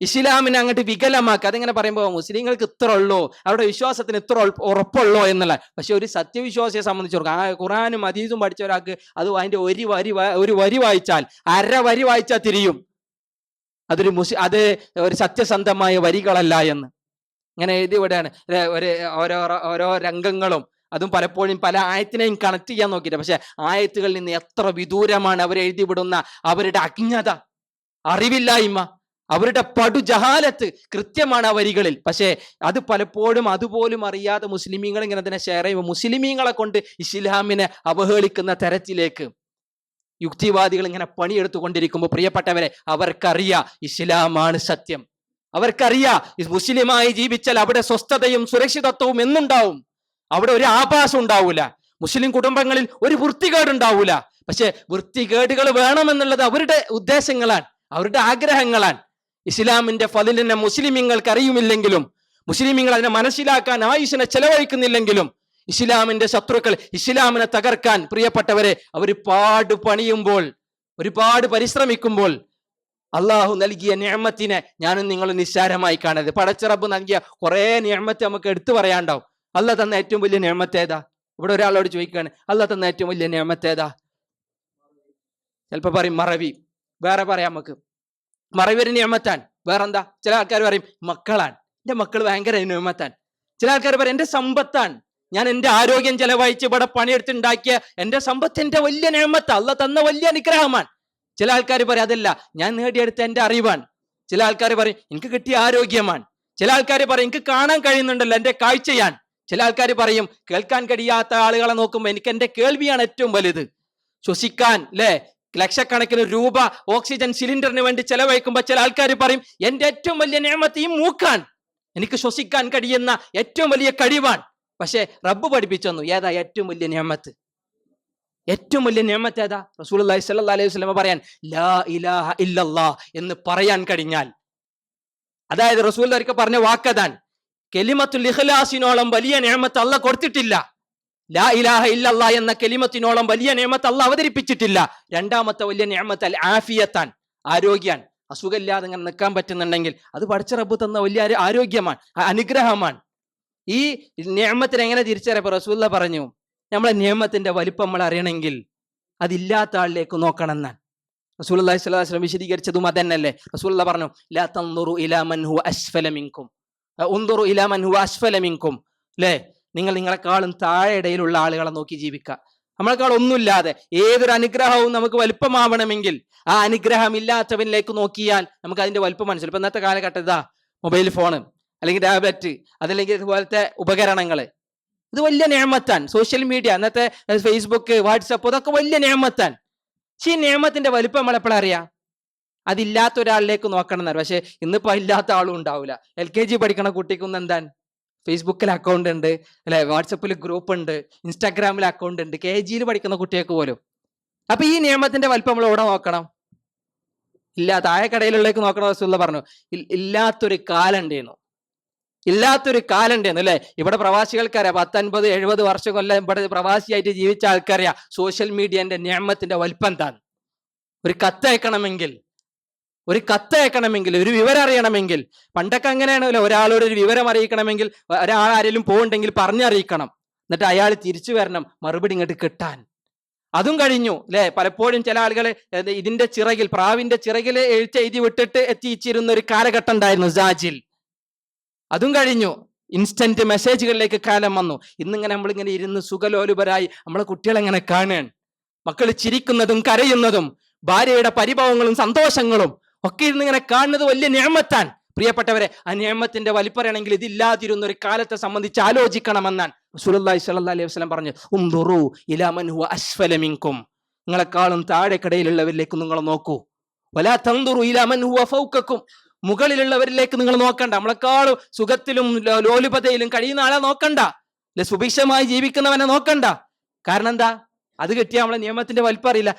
ഇസ്ലാമിനെ അങ്ങോട്ട് വികലമാക്കുക. അതിങ്ങനെ പറയുമ്പോൾ മുസ്ലിങ്ങൾക്ക് ഇത്ര ഉള്ളൂ അവരുടെ വിശ്വാസത്തിന് ഇത്ര ഉറപ്പുള്ളോ എന്നുള്ള. പക്ഷെ ഒരു സത്യവിശ്വാസിയെ സംബന്ധിച്ചിടത്തോളം ആ ഖുറാനും അതീതും പഠിച്ച ഒരാൾക്ക് അത് അതിന്റെ ഒരു വരി ഒരു വരി വായിച്ചാൽ അര വരി വായിച്ചാൽ തിരിയും. അതൊരു മുസി അത് ഒരു സത്യസന്ധമായ വരികളല്ല എന്ന്. ഇങ്ങനെ എഴുതി വിടുകയാണ് ഒരു ഓരോ ഓരോ രംഗങ്ങളും അതും പലപ്പോഴും പല ആയത്തിനെയും കണക്ട് ചെയ്യാൻ നോക്കിയിട്ട് പക്ഷെ ആയത്തുകളിൽ നിന്ന് എത്ര വിദൂരമാണ് അവർ എഴുതി വിടുന്ന അവരുടെ അജ്ഞത അറിവില്ലായ്മ അവരുടെ പടു ജഹാലത്ത് കൃത്യമാണ് ആ വരികളിൽ. പക്ഷേ അത് പലപ്പോഴും അതുപോലും അറിയാതെ മുസ്ലിമീങ്ങൾ ഇങ്ങനെ തന്നെ ഷെയർ ചെയ്യുമ്പോൾ മുസ്ലിമീങ്ങളെ കൊണ്ട് ഇസ്ലാമിനെ അവഹേളിക്കുന്ന തരത്തിലേക്ക് യുക്തിവാദികൾ ഇങ്ങനെ പണിയെടുത്തുകൊണ്ടിരിക്കുമ്പോൾ പ്രിയപ്പെട്ടവരെ അവർക്കറിയാം ഇസ്ലാമാണ് സത്യം. അവർക്കറിയാം മുസ്ലിമായി ജീവിച്ചാൽ അവിടെ സ്വസ്ഥതയും സുരക്ഷിതത്വവും എന്നുണ്ടാവും. അവിടെ ഒരു ആഭാസം ഉണ്ടാവൂല. മുസ്ലിം കുടുംബങ്ങളിൽ ഒരു വൃത്തികേട് ഉണ്ടാവൂല. പക്ഷെ വൃത്തികേടുകൾ വേണമെന്നുള്ളത് അവരുടെ ഉദ്ദേശങ്ങളാണ് അവരുടെ ആഗ്രഹങ്ങളാണ്. ഇസ്ലാമിന്റെ ഫതിലിനെ മുസ്ലിമീങ്ങൾക്ക് അറിയുമില്ലെങ്കിലും മുസ്ലിമീങ്ങൾ അതിനെ മനസ്സിലാക്കാൻ ആയുഷിനെ ചെലവഴിക്കുന്നില്ലെങ്കിലും ഇസ്ലാമിന്റെ ശത്രുക്കൾ ഇസ്ലാമിനെ തകർക്കാൻ പ്രിയപ്പെട്ടവരെ അവർ പണിയുമ്പോൾ ഒരുപാട് പരിശ്രമിക്കുമ്പോൾ അള്ളാഹു നൽകിയ നിയമത്തിനെ ഞാനും നിങ്ങൾ നിസ്സാരമായി കാണരുത്. പടച്ചിറപ്പ് നൽകിയ കുറേ നിയമത്തെ നമുക്ക് എടുത്തു പറയാണ്ടാവും അല്ല തന്ന ഏറ്റവും വലിയ നിയമത്തേതാ ഇവിടെ ഒരാളോട് ചോദിക്കുകയാണ് അല്ല തന്ന ഏറ്റവും വലിയ നിയമത്തേതാ ചിലപ്പോ പറയും മറവി. വേറെ പറയാം നമുക്ക്. മറവി ഒരു നിയമത്താൻ വേറെന്താ? ചില ആൾക്കാർ പറയും മക്കളാണ്. എന്റെ മക്കൾ ഭയങ്കര നിയമത്താൻ ചില ആൾക്കാർ പറയും എന്റെ സമ്പത്താണ്. ഞാൻ എന്റെ ആരോഗ്യം ചെലവഴിച്ച് ഇവിടെ പണിയെടുത്തുണ്ടാക്കിയ എന്റെ സമ്പത്ത് എന്റെ വലിയ നേമത്ത് അല്ല തന്ന വലിയ അനുഗ്രഹമാണ്. ചില ആൾക്കാർ പറയും അതല്ല ഞാൻ നേടിയെടുത്ത എന്റെ അറിവാണ്. ചില ആൾക്കാർ പറയും എനിക്ക് കിട്ടിയ ആരോഗ്യമാണ്. ചില ആൾക്കാർ പറയും എനിക്ക് കാണാൻ കഴിയുന്നുണ്ടല്ലോ എന്റെ കാഴ്ചയാണ്. ചില ആൾക്കാർ പറയും കേൾക്കാൻ കഴിയാത്ത ആളുകളെ നോക്കുമ്പോൾ എനിക്ക് എന്റെ കേൾവിയാണ് ഏറ്റവും വലുത്. ശ്വസിക്കാൻ അല്ലേ ലക്ഷക്കണക്കിന് രൂപ ഓക്സിജൻ സിലിണ്ടറിന് വേണ്ടി ചെലവഴിക്കുമ്പോൾ ചില ആൾക്കാർ പറയും എന്റെ ഏറ്റവും വലിയ നിയമത്തെ ഈ മൂക്കാൻ എനിക്ക് ശ്വസിക്കാൻ കഴിയുന്ന ഏറ്റവും വലിയ കഴിവാണ്. പക്ഷേ റബ്ബ് പഠിപ്പിച്ചു തന്നു. ഏതാ ഏറ്റവും വലിയ നിയമത്ത്? ഏറ്റവും വലിയ നിയമത്ത് ഏതാ? റസൂൽ സല്ലല്ലാഹു അലൈഹി വസ്ലമ പറയാൻ ലാ ഇലാഹ ഇല്ലല്ലാ എന്ന് പറയാൻ കഴിഞ്ഞാൽ അതായത് റസൂൽ ഒരിക്കൽ പറഞ്ഞ വാക്കതാൻ കെലിമത്തുൽ ഇഖ്ലാസിനോളം വലിയ നിയമത്ത് അല്ല കൊടുത്തിട്ടില്ല. ലാ ഇലാഹ ഇല്ലല്ലാ എന്ന കെലിമത്തിനോളം വലിയ നിയമത്ത് അല്ല അവതരിപ്പിച്ചിട്ടില്ല. രണ്ടാമത്തെ വലിയ നിയമത്ത് അൽ ആഫിയത്താൻ ആരോഗ്യാൻ അസുഖമില്ലാതെ ഇങ്ങനെ നിൽക്കാൻ പറ്റുന്നുണ്ടെങ്കിൽ അത് പഠിച്ച റബ്ബ് തന്ന വലിയ ആരോഗ്യമാണ് അനുഗ്രഹമാണ്. ഈ നിയമത്തിന് എങ്ങനെ തിരിച്ചറിയപ്പോ റസൂല്ല പറഞ്ഞു നമ്മളെ നിയമത്തിന്റെ വലിപ്പം നമ്മൾ അറിയണമെങ്കിൽ അതില്ലാത്ത ആളിലേക്ക് നോക്കണം എന്നാണ്. റസൂൽ അള്ളാഹി വിശദീകരിച്ചതും അതന്നല്ലേ റസൂൽ പറഞ്ഞു ലാ തന്നുറു നിങ്ങൾ നിങ്ങളെക്കാളും താഴെ ഇടയിലുള്ള ആളുകളെ നോക്കി ജീവിക്കുക. നമ്മളെക്കാൾ ഒന്നുമില്ലാതെ ഏതൊരു അനുഗ്രഹവും നമുക്ക് വലുപ്പമാവണമെങ്കിൽ ആ അനുഗ്രഹം ഇല്ലാത്തവനിലേക്ക് നോക്കിയാൽ നമുക്ക് അതിന്റെ വലുപ്പം മനസ്സിലാവും. ഇന്നത്തെ കാലഘട്ടം ഇതാ മൊബൈൽ ഫോണ്. അല്ലെങ്കിൽ ടാബ്ലറ്റ് അതല്ലെങ്കിൽ ഇതുപോലത്തെ ഉപകരണങ്ങൾ. ഇത് വലിയ നിയമത്താൻ സോഷ്യൽ മീഡിയ അന്നത്തെ ഫേസ്ബുക്ക് വാട്സപ്പ് ഇതൊക്കെ വലിയ നിയമത്താൻ പക്ഷേ ഈ നിയമത്തിന്റെ വലുപ്പം നമ്മൾ എപ്പോഴാ അറിയാം? അതില്ലാത്ത ഒരാളിലേക്ക് നോക്കണം എന്നാണ്. പക്ഷെ ഇന്നിപ്പോൾ ഇല്ലാത്ത ആളും ഉണ്ടാവില്ല എൽ കെ ജി പഠിക്കണ കുട്ടിക്കൊന്നും എന്താണ്? ഫേസ്ബുക്കിൽ അക്കൗണ്ട് ഉണ്ട് അല്ലെ? വാട്സപ്പിൽ ഗ്രൂപ്പ് ഉണ്ട് ഇൻസ്റ്റാഗ്രാമിൽ അക്കൗണ്ട് ഉണ്ട് കെ ജിയിൽ പഠിക്കുന്ന കുട്ടികൾക്ക് പോലും. അപ്പൊ ഈ നിയമത്തിന്റെ വലിപ്പം നമ്മൾ എവിടെ നോക്കണം? ഇല്ല താഴെ കടയിലുള്ളേക്ക് നോക്കണ പറഞ്ഞു. ഇല്ലാത്തൊരു കാലം ഉണ്ടായിരുന്നു ഇല്ലാത്തൊരു കാലം ഉണ്ടായിരുന്നു അല്ലെ? ഇവിടെ പ്രവാസികൾക്കറിയാം പത്തൊൻപത് എഴുപത് വർഷം കൊല്ലം ഇവിടെ പ്രവാസിയായിട്ട് ജീവിച്ച ആൾക്കറിയാം സോഷ്യൽ മീഡിയന്റെ നിയമത്തിന്റെ വലിപ്പം എന്താണ് ഒരു കത്തയക്കണമെങ്കിൽ ഒരു കത്തയക്കണമെങ്കിൽ ഒരു വിവരം അറിയണമെങ്കിൽ പണ്ടൊക്കെ അങ്ങനെയാണല്ലോ ഒരാളോട് ഒരു വിവരം അറിയിക്കണമെങ്കിൽ ഒരാൾ ആരെങ്കിലും പോകണ്ടെങ്കിൽ പറഞ്ഞറിയിക്കണം എന്നിട്ട് അയാൾ തിരിച്ചു വരണം മറുപടി ഇങ്ങോട്ട് കിട്ടാൻ. അതും കഴിഞ്ഞു അല്ലെ? പലപ്പോഴും ചില ആളുകൾ ഇതിന്റെ ചിറകിൽ പ്രാവിന്റെ ചിറകിൽ എഴുത്തെഴുതി വിട്ടിട്ട് എത്തിച്ചിരുന്ന ഒരു കാലഘട്ടം ഉണ്ടായിരുന്നു ജാജിൽ അതും കഴിഞ്ഞു. ഇൻസ്റ്റന്റ് മെസ്സേജുകളിലേക്ക് കാലം വന്നു. ഇന്നിങ്ങനെ നമ്മളിങ്ങനെ ഇരുന്ന് സുഖലോലുപരായി നമ്മളെ കുട്ടികളെങ്ങനെ കാണുകയാണ്? മക്കൾ ചിരിക്കുന്നതും കരയുന്നതും ഭാര്യയുടെ പരിഭവങ്ങളും സന്തോഷങ്ങളും ഒക്കെ ഇരുന്ന് ഇങ്ങനെ കാണുന്നത് വലിയ നിയമത്താൻ പ്രിയപ്പെട്ടവരെ ആ നിയമത്തിന്റെ വലിപ്പറയാണെങ്കിൽ ഇതില്ലാതിരുന്ന ഒരു കാലത്തെ സംബന്ധിച്ച് ആലോചിക്കണമെന്നാണ് സുലല്ലാഹി സ്വല്ലല്ലാഹി അലൈഹി വസ്ലം പറഞ്ഞു ഉംദുറു ഹുവ അസ്ഫല മിൻകും. നിങ്ങളെക്കാളും താഴെക്കടയിലുള്ളവരിലേക്ക് നിങ്ങൾ നോക്കൂ. വലാ തന്തുറു ഇലാ മൻ ഹുവ ഫൗകക്കും മുകളിലുള്ളവരിലേക്ക് നിങ്ങൾ നോക്കണ്ട. നമ്മളെക്കാളും സുഖത്തിലും ലോലുപതയിലും കഴിയുന്ന ആളെ നോക്കണ്ട. അല്ലെ സുഭിക്ഷമായി ജീവിക്കുന്നവനെ നോക്കണ്ട. കാരണം എന്താ? അത് കിട്ടിയ നമ്മളെ നിയമത്തിന്റെ വലിപ്പറിയില്ല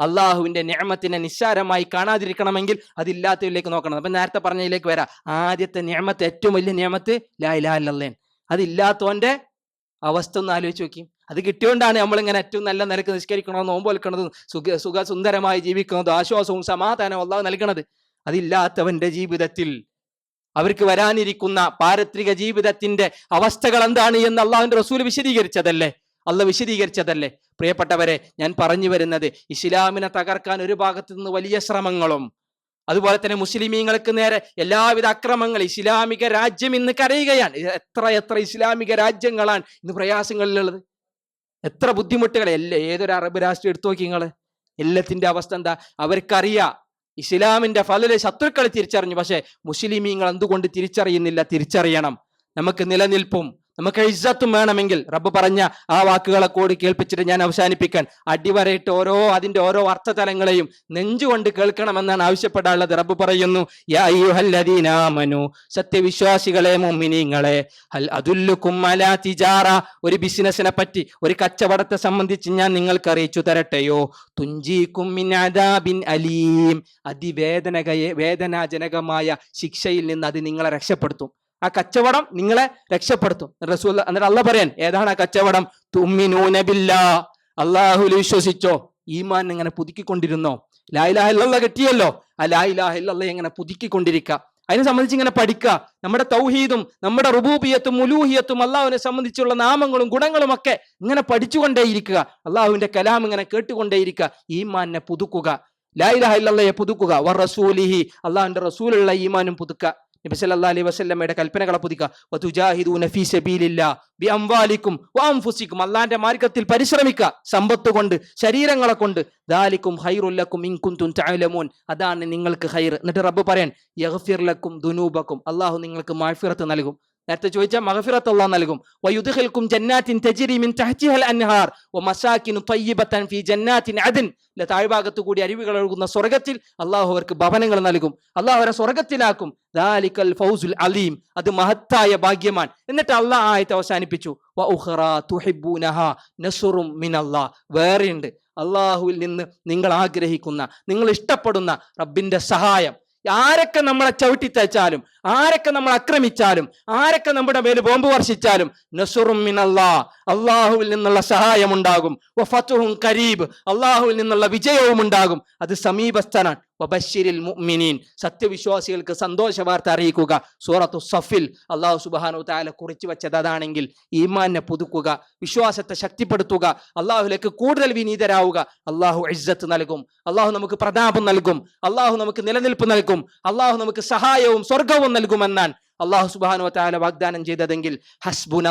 അള്ളാഹുവിന്റെ നിയമത്തിനെ നിസ്സാരമായി കാണാതിരിക്കണമെങ്കിൽ അതില്ലാത്തതിലേക്ക് നോക്കണം. അപ്പൊ നേരത്തെ പറഞ്ഞതിലേക്ക് വരാം. ആദ്യത്തെ നിയമത്തെ ഏറ്റവും വലിയ നിയമത്ത് ലാ ഇല്ലല്ലാഹ് അതില്ലാത്തവന്റെ അവസ്ഥ ഒന്ന് ആലോചിച്ച് നോക്കി അത് കിട്ടിയോണ്ടാണ് നമ്മളിങ്ങനെ ഏറ്റവും നല്ല നിരക്ക് നിഷ്കരിക്കണോ നോമ്പ് വെൽക്കണതും സുഖ സുഖ സുന്ദരമായി ജീവിക്കുന്നതും ആശ്വാസവും സമാധാനവും അള്ളാഹ് നൽകണത്. അതില്ലാത്തവന്റെ ജീവിതത്തിൽ അവർക്ക് വരാനിരിക്കുന്ന പാരത്രിക ജീവിതത്തിന്റെ അവസ്ഥകൾ എന്താണ് എന്ന് അള്ളാഹുവിന്റെ റസൂൽ വിശദീകരിച്ചതല്ലേ? അല്ല വിശദീകരിച്ചതല്ലേ? പ്രിയപ്പെട്ടവരെ ഞാൻ പറഞ്ഞു വരുന്നത് ഇസ്ലാമിനെ തകർക്കാൻ ഒരു ഭാഗത്തു നിന്ന് വലിയ ശ്രമങ്ങളും അതുപോലെ തന്നെ മുസ്ലിമീങ്ങൾക്ക് നേരെ എല്ലാവിധ അക്രമങ്ങൾ ഇസ്ലാമിക രാജ്യം ഇന്ന് കരയുകയാണ്. എത്ര എത്ര ഇസ്ലാമിക രാജ്യങ്ങളാണ് ഇന്ന് പ്രയാസങ്ങളിലുള്ളത്. എത്ര ബുദ്ധിമുട്ടുകൾ എല്ലാ ഏതൊരു അറബ് രാഷ്ട്രം എടുത്തു നോക്കി നിങ്ങൾ. എല്ലാത്തിന്റെ അവസ്ഥ എന്താ? അവർക്കറിയാം. ഇസ്ലാമിന്റെ ഫലല് ശത്രുക്കളെ തിരിച്ചറിഞ്ഞു. പക്ഷെ മുസ്ലിമീങ്ങൾ എന്തുകൊണ്ട് തിരിച്ചറിയുന്നില്ല? തിരിച്ചറിയണം. നമുക്ക് നിലനിൽപ്പും. നമുക്ക് ഇജ്ജത്തും വേണമെങ്കിൽ റബ്ബ് പറഞ്ഞ ആ വാക്കുകളെ കൂടി കേൾപ്പിച്ചിട്ട് ഞാൻ അവസാനിപ്പിക്കാൻ. അടിവരയിട്ട് ഓരോ അതിന്റെ ഓരോ അർത്ഥതലങ്ങളെയും നെഞ്ചുകൊണ്ട് കേൾക്കണമെന്നാണ് ആവശ്യപ്പെടാനുള്ളത്. റബ്ബ് പറയുന്നു യാ അയ്യുഹല്ലദീന ആമനു സത്യവിശ്വാസികളെ അലാ തിജാറ. ഒരു ബിസിനസിനെ പറ്റി ഒരു കച്ചവടത്തെ സംബന്ധിച്ച് ഞാൻ നിങ്ങൾക്ക് അറിയിച്ചു തരട്ടെയോ? തുഞ്ചി കുമ്മിൻ അലീം. അതിവേദനകയെ വേദനാജനകമായ ശിക്ഷയിൽ നിന്ന് അത് നിങ്ങളെ രക്ഷപ്പെടുത്തും. ആ കച്ചവടം നിങ്ങളെ രക്ഷപ്പെടുത്തും. റസൂൽ എന്നിട്ട് അല്ല പറയാൻ ഏതാണ് ആ കച്ചവടം? തുമ്മിനൂനബില്ല അള്ളാഹുൽ വിശ്വസിച്ചോ. ഈമാൻ എങ്ങനെ പുതുക്കിക്കൊണ്ടിരുന്നോ? ലായിലാഹില്ല കെട്ടിയല്ലോ. ആ ലായിലാഹില്ല എങ്ങനെ പുതുക്കിക്കൊണ്ടിരിക്കുക അതിനെ സംബന്ധിച്ച് ഇങ്ങനെ പഠിക്കുക നമ്മുടെ തൗഹീദും നമ്മുടെ റുബൂബിയത്തും മുലൂഹിയത്തും അള്ളാഹുവിനെ സംബന്ധിച്ചുള്ള നാമങ്ങളും ഗുണങ്ങളും ഒക്കെ ഇങ്ങനെ പഠിച്ചുകൊണ്ടേയിരിക്കുക. അള്ളാഹുവിന്റെ കലാം ഇങ്ങനെ കേട്ടുകൊണ്ടേയിരിക്കുക ഈമാനെ പുതുക്കുക. ലായിലാഹില്ലയെ പുതുക്കുക. വർ റസൂലിഹി. അള്ളാഹുവിന്റെ റസൂലുള്ള ഈമാനും പുതുക്കുക നബി സല്ലല്ലാഹു അലൈഹി വസ്ല്ലമ്മയുടെ കൽപ്പനകളെ വഅൻഫുസിക്കും അള്ളാന്റെ മാർഗത്തിൽ പരിശ്രമിക്കുക സമ്പത്ത് കൊണ്ട് ശരീരങ്ങളെ കൊണ്ട്. ദാലിക്കും ഹൈറുല്ലക്കും ഇൻകുന്തും ചായലമോൻ അതാണ് നിങ്ങൾക്ക് ഹൈർ എന്നിട്ട് റബ്ബ് പറയാൻ യഗ്ഫിർ ലക്കും ദുനൂബക്കും. അള്ളാഹു നിങ്ങൾക്ക് മാഫിറത്ത് നൽകും. നേരത്തെ ചോദിച്ച മഹഫിറത്ത് അള്ളാഹ് നൽകും. തജ്രി മിൻ അൻഹാർ. ഫീ താഴ്ഭാഗത്തു കൂടി അരുവികൾ ഒഴുകുന്ന സ്വർഗത്തിൽ അള്ളാഹു അവർക്ക് ഭവനങ്ങൾ നൽകും. അള്ളാഹു അവരെ സ്വർഗത്തിലാക്കും ദാലിക്കൽ ഫൗസുൽ അലീം. അത് മഹത്തായ ഭാഗ്യമാൻ. എന്നിട്ട് അള്ളാഹ് ആയത്തെ അവസാനിപ്പിച്ചു. വേറെയുണ്ട്. അള്ളാഹുവിൽ നിന്ന് നിങ്ങൾ ആഗ്രഹിക്കുന്ന നിങ്ങൾ ഇഷ്ടപ്പെടുന്ന റബ്ബിന്റെ സഹായം. ആരൊക്കെ നമ്മളെ ചവിട്ടി തച്ചാലും ആരൊക്കെ നമ്മൾ ആക്രമിച്ചാലും ആരൊക്കെ നമ്മുടെ മേൽ ബോംബ് വർഷിച്ചാലും നസുറും മിനല്ലാ അള്ളാഹുവിൽ നിന്നുള്ള സഹായം ഉണ്ടാകും. കരീബ് അള്ളാഹുവിൽ നിന്നുള്ള വിജയവും ഉണ്ടാകും. അത് സമീപസ്ഥനാണ്. വബശ്ശിരിൽ മുഅ്മിനീൻ. സത്യവിശ്വാസികൾക്ക് സന്തോഷ വാർത്ത അറിയിക്കുക. സൂറത്തു സഫിൽ അള്ളാഹു സുബാനു താല കുറിച്ചു വെച്ചത് അതാണെങ്കിൽ ഈമാനെ പുതുക്കുക വിശ്വാസത്തെ ശക്തിപ്പെടുത്തുക അള്ളാഹുലേക്ക് കൂടുതൽ വിനീതരാവുക. അള്ളാഹു ഇജ്ജത്ത് നൽകും. അള്ളാഹു നമുക്ക് പ്രതാപം നൽകും. അള്ളാഹു നമുക്ക് നിലനിൽപ്പ് നൽകും. അള്ളാഹു നമുക്ക് സഹായവും സ്വർഗവും നൽകുമെന്നാണ് അള്ളാഹു സുബാനു താല വാഗ്ദാനം ചെയ്തതെങ്കിൽ ഹസ്ബുൻ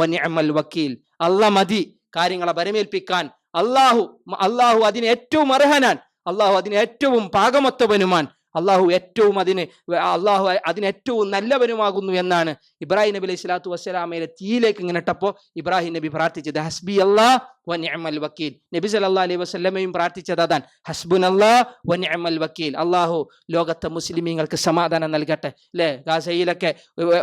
വനിഅമൽ വക്കീൽ. അല്ല മതി. കാര്യങ്ങളെ വരമേൽപ്പിക്കാൻ അള്ളാഹു അള്ളാഹു അതിന് ഏറ്റവും അർഹനാൻ അള്ളാഹു അതിന് ഏറ്റവും പാകമൊത്തവനുമാൻ. അള്ളാഹു ഏറ്റവും അതിന് അള്ളാഹു അതിന് ഏറ്റവും നല്ലവനുമാകുന്നു എന്നാണ് ഇബ്രാഹിം നബി അലൈഹി സ്വലാത്തു വസ്സലാമയിലെ തീയിലേക്ക് ഇങ്ങനെ ഇട്ടപ്പോൾ ഇബ്രാഹിം നബി പ്രാർത്ഥിച്ചത് ഹസ്ബി അല്ലാ വ നിഅമൽ വക്കീൽ നബി അലൈഹി വസല്ലമയും പ്രാർത്ഥിച്ചത് അതാൻ ഹസ്ബുൻ അല്ലാ വക്കീൽ അള്ളാഹു ലോകത്തെ മുസ്ലിമീങ്ങൾക്ക് സമാധാനം നൽകട്ടെ അല്ലേ ഗാസയിലൊക്കെ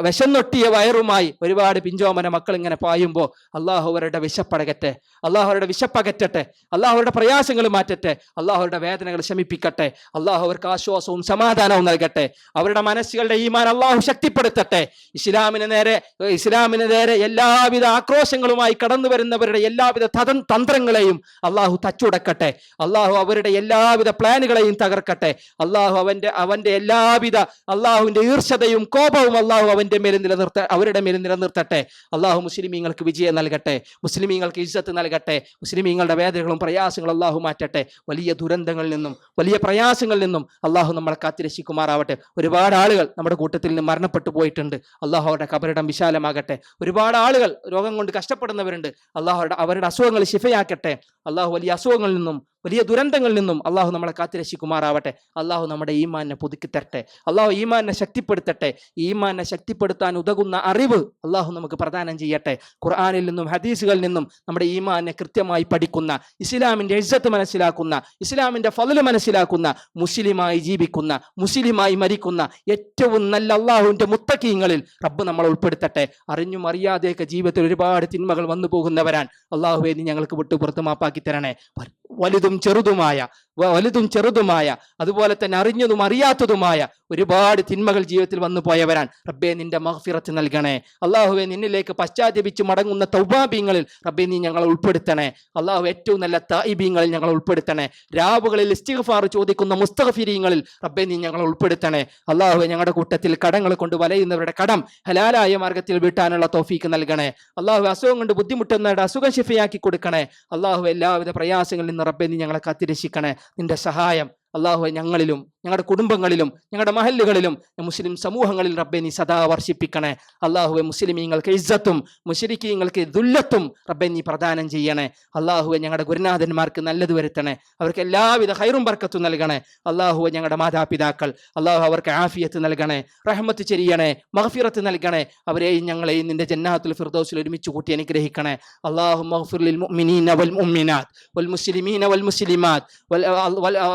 വിശന്നൊട്ടിയ വയറുമായി ഒരുപാട് പിഞ്ചോമന മക്കൾ ഇങ്ങനെ പായുമ്പോൾ അള്ളാഹു അവരുടെ വിശപ്പടകട്ടെ അള്ളാഹു അവരുടെ വിശപ്പകറ്റട്ടെ അള്ളാഹു അവരുടെ പ്രയാസങ്ങൾ മാറ്റട്ടെ അള്ളാഹു അവരുടെ വേദനകൾ ശമിപ്പിക്കട്ടെ അള്ളാഹു അവർക്ക് ആശ്വാസവും സമാധാനവും നൽകട്ടെ അവരുടെ മനസ്സുകളുടെ ഈമാൻ അള്ളാഹു ശക്തിപ്പെടുത്തട്ടെ. ഇസ്ലാമിന് നേരെ ഇസ്ലാമിന് നേരെ എല്ലാവിധ ആക്രോശങ്ങളുമായി കടന്നു വരുന്നവരുടെ എല്ലാവിധ തത തന്ത്രങ്ങളെയും അള്ളാഹു തച്ചുടക്കട്ടെ. അള്ളാഹു അവരുടെ എല്ലാവിധ പ്ലാനുകളെയും തകർക്കട്ടെ. അള്ളാഹു അവന്റെ അവന്റെ എല്ലാവിധ അള്ളാഹുവിന്റെ ഈർഷതയും കോപവും അള്ളാഹു അവന്റെ മേൽ നിലനിർത്ത അവരുടെ മേൽ നിലനിർത്തട്ടെ. അള്ളാഹു മുസ്ലിമീങ്ങൾക്ക് വിജയം നൽകട്ടെ. മുസ്ലിമീങ്ങൾക്ക് ഇജ്ജത്ത് നൽകട്ടെ. മുസ്ലിമീങ്ങളുടെ വേദനകളും പ്രയാസങ്ങളും അള്ളാഹു മാറ്റട്ടെ. വലിയ ദുരന്തങ്ങളിൽ നിന്നും വലിയ പ്രയാസങ്ങളിൽ നിന്നും അള്ളാഹു നമ്മളെ കാത്തിരക്ഷിക്കുമാറാവട്ടെ. ഒരുപാട് ആളുകൾ നമ്മുടെ കൂട്ടത്തിൽ നിന്ന് മരണപ്പെട്ടു പോയിട്ടുണ്ട്. അള്ളാഹു അവരുടെ കബറിടം വിശാലമാകട്ടെ. ഒരുപാട് ആളുകൾ രോഗം കൊണ്ട് കഷ്ടപ്പെടുന്നവരുണ്ട്. അള്ളാഹു അവരുടെ അസുഖങ്ങൾ ശിഫയാക്കട്ടെ. അള്ളാഹു വലിയ അസുഖങ്ങളിൽ നിന്നും വലിയ ദുരന്തങ്ങളിൽ നിന്നും അള്ളാഹു നമ്മളെ കാത്തിരക്ഷിക്കുമാറാവട്ടെ അള്ളാഹു നമ്മുടെ ഈമാനെ പുതുക്കി തരട്ടെ അള്ളാഹു ഈമാനെ ശക്തിപ്പെടുത്തട്ടെ. ഈമാനെ ശക്തിപ്പെടുത്താൻ ഉതകുന്ന അറിവ് അള്ളാഹു നമുക്ക് പ്രദാനം ചെയ്യട്ടെ. ഖുർആാനിൽ നിന്നും ഹദീസുകളിൽ നിന്നും നമ്മുടെ ഈമാനെ കൃത്യമായി പഠിക്കുന്ന ഇസ്ലാമിന്റെ ഇജ്ജത്ത് മനസ്സിലാക്കുന്ന ഇസ്ലാമിന്റെ ഫലല് മനസ്സിലാക്കുന്ന മുസ്ലിമായി ജീവിക്കുന്ന മുസ്ലിമായി മരിക്കുന്ന ഏറ്റവും നല്ല അള്ളാഹുവിന്റെ മുത്തക്കീങ്ങളിൽ റബ്ബ് നമ്മളെ ഉൾപ്പെടുത്തട്ടെ. അറിഞ്ഞും അറിയാതെയൊക്കെ ജീവിതത്തിൽ ഒരുപാട് തിന്മകൾ വന്നു പോകുന്നവരാൻ അള്ളാഹു നീ ഞങ്ങൾക്ക് വിട്ടുപുറത്ത് മാപ്പാക്കി തരണേ. വ- വലുതും ചെറുതുമായ വലുതും ചെറുതുമായ അതുപോലെ തന്നെ അറിഞ്ഞതും അറിയാത്തതുമായ ഒരുപാട് തിന്മകൾ ജീവിതത്തിൽ വന്നു പോയവരാൻ റബ്ബെ നിന്റെ മഹഫിറത്ത് നൽകണേ. അള്ളാഹുവെ നിന്നിലേക്ക് പശ്ചാത്തപിച്ച് മടങ്ങുന്ന തൗബാബീങ്ങളിൽ റബ്ബെ നീ ഞങ്ങളെ ഉൾപ്പെടുത്തണേ. അള്ളാഹു ഏറ്റവും നല്ല തായിബീങ്ങളിൽ ഞങ്ങളെ ഉൾപ്പെടുത്തണേ. രാവുകളിൽ ഇസ്തിഗ്ഫാർ ചോദിക്കുന്ന മുസ്തഫിരീങ്ങളിൽ റബ്ബെ നീ ഞങ്ങളെ ഉൾപ്പെടുത്തണേ. അള്ളാഹുവെ ഞങ്ങളുടെ കൂട്ടത്തിൽ കടങ്ങൾ കൊണ്ട് വലയുന്നവരുടെ കടം ഹലാലായ മാർഗത്തിൽ വീട്ടാനുള്ള തോഫീക്ക് നൽകണേ. അള്ളാഹു അസുഖം കൊണ്ട് ബുദ്ധിമുട്ടുന്നവരുടെ അസുഖം ശിഫയാക്കി കൊടുക്കണേ. അള്ളാഹു എല്ലാവിധ പ്രയാസങ്ങളിൽ നിന്ന് റബ്ബെ നീ ഞങ്ങളെ കാത്തിരക്ഷിക്കണേ. നിന്റെ സഹായം. അള്ളാഹു ഞങ്ങളിലും ഞങ്ങളുടെ കുടുംബങ്ങളിലും ഞങ്ങളുടെ മഹല്ലുകളിലും മുസ്ലിം സമൂഹങ്ങളിൽ റബ്ബെ നീ സദാ വർഷിപ്പിക്കണേ. അള്ളാഹുവെ മുസ്ലിമീങ്ങൾക്ക് ഇജ്ജത്തും മുസ്ലിക്കീങ്ങൾക്ക് ദുല്ലത്തും റബ്ബെ നീ പ്രദാനം ചെയ്യണേ. അള്ളാഹുവെ ഞങ്ങളുടെ ഗുരുനാഥന്മാർക്ക് നല്ലത് വരുത്തണേ. അവർക്ക് എല്ലാവിധ ഹൈറും ബർക്കത്തും നൽകണേ. അള്ളാഹുവെ ഞങ്ങളുടെ മാതാപിതാക്കൾ അള്ളാഹു അവർക്ക് ആഫിയത്ത് നൽകണേ. റഹ്മത്ത് ചെരിയണേ മഹഫിറത്ത് നൽകണേ. അവരെയും ഞങ്ങളെയും നിന്റെ ജന്നാത്തുൽ ഫിർദോസിൽ ഒരുമിച്ച് കൂട്ടി അനുഗ്രഹിക്കണേ. അള്ളാഹു മഹഫിർ മുഅ്മിനീന വൽ മുഅ്മിനാത്ത് വൽ മുസ്ലിമീന വൽ മുസ്ലിമാത്ത്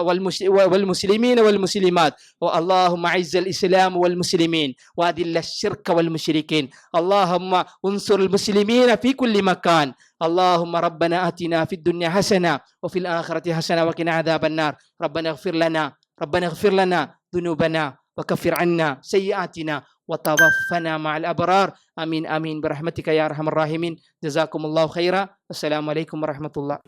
വൽ والمسلمين والمسلمات. اللهم اعز الإسلام والمسلمين واذل الشرك والمشركين. اللهم انصر المسلمين في كل مكان. اللهم ربنا آتنا في الدنيا حسنة وفي الآخرة حسنة وقنا عذاب النار. ربنا اغفر لنا ربنا اغفر لنا ذنوبنا وكفر عنا سيئاتنا وتوفنا مع الأبرار. آمين آمين. برحمتك يا أرحم الراحمين. جزاكم الله خيرا. السلام عليكم ورحمة الله.